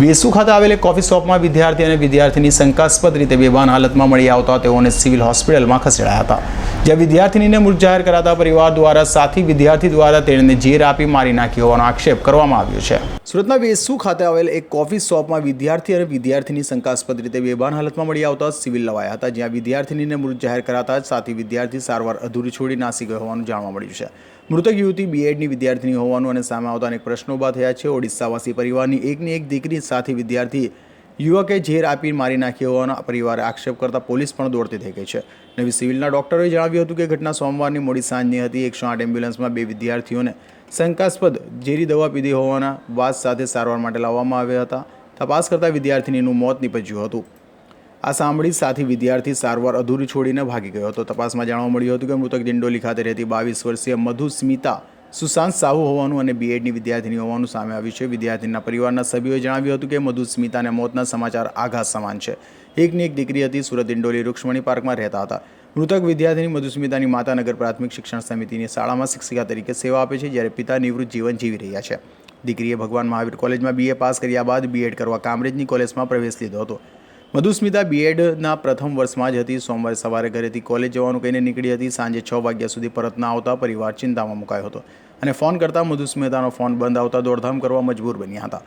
વેસુ ખાતે આવેલી કોફી શોપમાં વિદ્યાર્થી અને વિદ્યાર્થીની શંકાસ્પદ રીતે બેભાન હાલતમાં મળી આવતા તેઓને સિવિલ હોસ્પિટલમાં ખસેડાયા હતા. જ્યાં વિદ્યાર્થીનીને મૃત જાહેર કરાતા પરિવાર દ્વારા સાથી વિદ્યાર્થી દ્વારા તેણે ઝેર આપી મારી નાખી હોવાનો આક્ષેપ કરવામાં આવ્યો છે. સુરતના વેસુ ખાતે આવેલ એક કોફી શોપમાં વિદ્યાર્થી અને વિદ્યાર્થીની શંકાસ્પદ રીતે બેભાન હાલતમાં મળી આવતા સિવિલ લવાયા હતા, જ્યાં વિદ્યાર્થીનીને મૃત જાહેર કરાતા જ સાથી વિદ્યાર્થી સારવાર અધૂરી છોડી નાસી ગયો હોવાનું જાણવા મળ્યું છે. મૃતક યુવતી બીએડની વિદ્યાર્થીની હોવાનું અને સામે આવતા અનેક પ્રશ્નો ઊભા થયા છે. ઓડિશાવાસી પરિવારની એકની એક દીકરી, સાથી વિદ્યાર્થી યુવકે ઝેર આપી મારી નાખી હોવાનો પરિવારે આક્ષેપ કરતા પોલીસ પણ દોડતી થઈ ગઈ છે. નવી સિવિલના ડોક્ટરોએ જણાવ્યું હતું કે ઘટના સોમવારની મોડી સાંજની હતી. એકસો આઠ એમ્બ્યુલન્સમાં બે વિદ્યાર્થીઓને શંકાસ્પદ ઝેરી દવા પીધી હોવાના વાત સાથે સારવાર માટે લાવવામાં આવ્યા હતા. તપાસ કરતા વિદ્યાર્થીનીનું મોત નીપજ્યું હતું. આ સાંભળી સાથી વિદ્યાર્થી સારવાર અધૂરી છોડીને ભાગી ગયો હતો. તપાસમાં જાણવા મળ્યું હતું કે મૃતક દિંડોલી ખાતે રહેતી બાવીસ વર્ષીય મધુ સ્મિતા સુશાંત સાહુ હોવાનું અને બીએડની વિદ્યાર્થીની હોવાનું સામે આવ્યું છે. વિદ્યાર્થીના પરિવારના સભ્યોએ જણાવ્યું હતું કે મધુ સ્મિતાને મોતના સમાચાર આઘાત સમાન છે. એકની એક દીકરી હતી, સુરત ઇન્ડોલી રૂક્ષ્મણી પાર્કમાં રહેતા હતા. મૃતક વિદ્યાર્થીની મધુસ્મિતાની માતા નગર પ્રાથમિક શિક્ષણ સમિતિની શાળામાં શિક્ષિકા તરીકે સેવા આપે છે, જ્યારે પિતા નિવૃત્ત જીવન જીવી રહ્યા છે. દીકરીએ ભગવાન મહાવીર કોલેજમાં બીએ પાસ કર્યા બાદ બીએડ કરવા કામરેજની કોલેજમાં પ્રવેશ લીધો હતો. મધુસ્મિતા બીએડના પ્રથમ વર્ષમાં જ હતી. સોમવારે સવારે ઘરેથી કોલેજ જવાનું કહીને નીકળી હતી. સાંજે છ વાગ્યા સુધી પરત ના આવતા પરિવાર ચિંતામાં મુકાયો હતો. અને ફોન કરતા મધુસ્મિતાનો ફોન બંધ આવતા દોડધામ કરવા મજબૂર બન્યા હતા.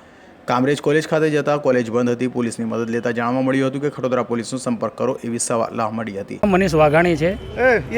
કામરેજ કોલેજ ખાતે જતા કોલેજ બંધ હતી. પોલીસની મદદ લેતા જાણવા મળ્યું હતું કે ખડોદરા પોલીસનો સંપર્ક કરો એવી સલાહ મળી હતી. મનીષ વાઘાણી છે.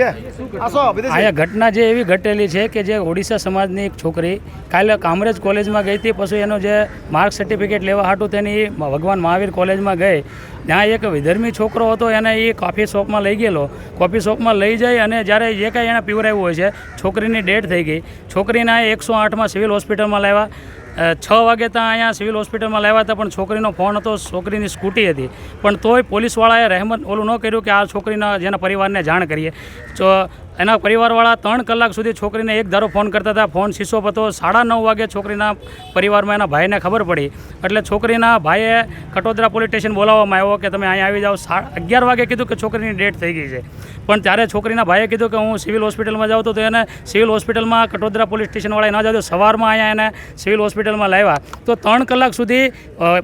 અહીંયા ઘટના જે એવી ઘટેલી છે કે જે ઓડિશા સમાજની એક છોકરી કાલે કામરેજ કોલેજમાં ગઈ હતી પછી એનો જે માર્ક સર્ટિફિકેટ લેવા હાટું તેની ભગવાન મહાવીર કોલેજમાં ગઈ. ત્યાં એક વિધર્મી છોકરો હતો એને એ કોફી શોપમાં લઈ ગયેલો. કોફી શોપમાં લઈ જાય અને જ્યારે જે કાંઈ એને પીવરાવ્યું હોય છે છોકરીની ડેટ થઈ ગઈ. છોકરીને એકસો આઠમાં સિવિલ હોસ્પિટલમાં લાવ્યા. છ વાગે ત્યાં અહીંયા સિવિલ હોસ્પિટલમાં લાવ્યા હતા, પણ છોકરીનો ફોન હતો, છોકરીની સ્કૂટી હતી. પણ તોય પોલીસવાળાએ રહેમત ઓલું ન કર્યું કે આ છોકરીના, જેના પરિવારને જાણ કરીએ. તો એના પરિવારવાળા ત્રણ કલાક સુધી છોકરીને એક ધારો ફોન કરતા હતા. ફોન શીશો હતો સાડા નવ વાગે છોકરીના પરિવારમાં એના ભાઈને ખબર પડી. એટલે છોકરીના ભાઈએ કટોદરા પોલીસ સ્ટેશન બોલાવવામાં આવ્યો કે તમે અહીંયા આવી જાઓ. અગિયાર વાગે કીધું કે છોકરીની ડેટ થઈ ગઈ છે. પણ ત્યારે છોકરીના ભાઈએ કીધું કે હું સિવિલ હોસ્પિટલમાં જાઉં તો એને સિવિલ હોસ્પિટલમાં કટોદરા પોલીસ સ્ટેશનવાળાએ ન જાવ સવારમાં અહીંયા એને સિવિલ હોસ્પિટલમાં લાવ્યા. તો ત્રણ કલાક સુધી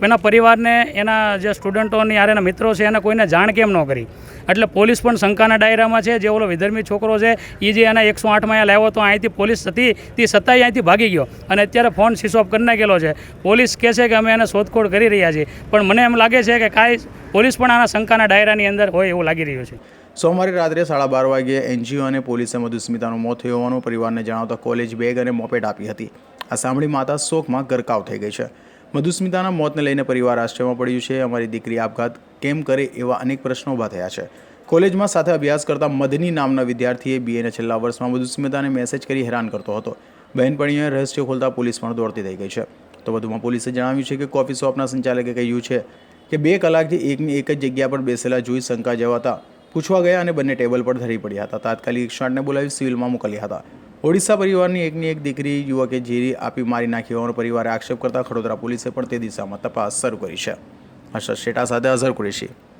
એના પરિવારને એના જે સ્ટુડન્ટોની યાર એના મિત્રો છે એને કોઈને જાણ કેમ ન કરી? એટલે પોલીસ પણ શંકાના ડાયરામાં છે. જે ઓલો વિધર્મી છોકરો છે. એ જે એના એકસો આઠમાં અહીંયા લાવ્યો તો અહીંથી પોલીસ હતી, તે સત્તાએ અહીંથી ભાગી ગયો. અને અત્યારે ફોન સ્વિચ ઓફ કરી નાખેલો છે. પોલીસ કહે છે કે અમે એને શોધખોળ કરી રહ્યા છીએ. પણ મને એમ લાગે છે કે કાંઈ પોલીસ પણ આના શંકાના ડાયરાની અંદર હોય એવું લાગી રહ્યું છે. સોમવારે રાત્રે સાડા બાર વાગ્યે એનજીઓ અને પોલીસે મધુસ્મિતાનું મોત થયું હોવાનું પરિવારને જણાવતા કોલેજ બેગ અને મોપેટ આપી હતી. આ સાંભળી માતા શોકમાં ગરકાવ થઈ ગઈ છે. મધુસ્મિતાના મોતને લઈને પરિવાર આશ્ચર્યમાં પડ્યું છે. અમારી દીકરી આપઘાત કેમ કરે એવા અનેક પ્રશ્નો ઊભા થયા છે. કોલેજમાં સાથે અભ્યાસ કરતા મદની નામના વિદ્યાર્થીએ બીએના છેલ્લા વર્ષમાં મધુસ્મિતાને મેસેજ કરી હેરાન કરતો હતો. બહેનપણીઓએ રહસ્ય ખોલતા પોલીસ પણ દોડતી થઈ ગઈ છે. તો વધુમાં પોલીસે જણાવ્યું છે કે કોફી શોપના સંચાલકે કહ્યું છે કે બે કલાકથી એકની એક જ જગ્યા પર બેસેલા જોઈ શંકા જવાતા પૂછવા ગયા અને બંને ટેબલ પર ધરી પડ્યા હતા. તાત્કાલિક એકસો બોલાવી સિવિલમાં મોકલ્યા હતા. ઓડિશા પરિવારની એકની એક દીકરી યુવકે ઝેરી આપી મારી નાખી હોવાનો પરિવારે આક્ષેપ કરતા ખડોદરા પોલીસે પણ તે દિશામાં તપાસ શરૂ કરી છે. હર્ષદ શેઠા સાથે અઝર કુરેશી.